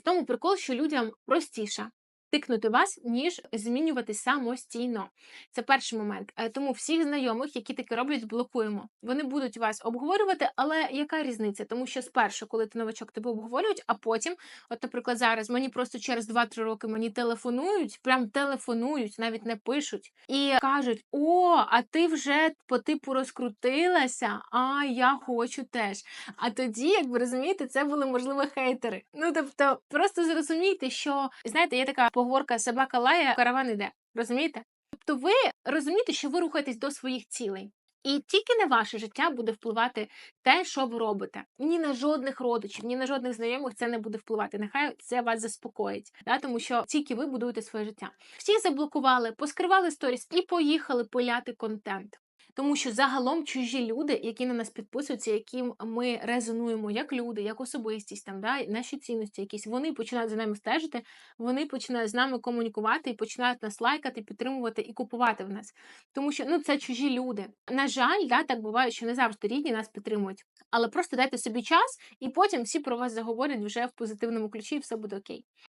В тому прикол, що людям простіше тикнути вас, ніж змінювати самостійно. Це перший момент. Е, Тому всіх знайомих, які таке роблять, блокуємо. Вони будуть вас обговорювати, але яка різниця? Тому що спершу, коли ти новачок, тебе обговорюють, а потім, от, наприклад, зараз мені просто через 2-3 роки мені телефонують, прям телефонують, навіть не пишуть, і кажуть: О, а ти вже по типу розкрутилася, а я хочу теж. А тоді, як ви розумієте, це були можливо хейтери. Ну тобто, просто зрозумійте, що знаєте, є така поговорка собака лає, караван іде. Розумієте? Тобто, ви розумієте, що ви рухаєтесь до своїх цілей. І тільки на ваше життя буде впливати те, що ви робите. Ні на жодних родичів, ні на жодних знайомих це не буде впливати. Нехай це вас заспокоїть, да? тому що тільки ви будуєте своє життя. Всі заблокували, поскривали сторіс і поїхали пиляти контент. Тому що загалом чужі люди, які на нас підписуються, яким ми резонуємо як люди, як особистість, там да наші цінності, якісь вони починають за нами стежити, вони починають з нами комунікувати і починають нас лайкати, підтримувати і купувати в нас. Тому що ну це чужі люди. На жаль, да, так буває, що не завжди рідні нас підтримують. Але просто дайте собі час, і потім всі про вас заговорять вже в позитивному ключі, і все буде окей.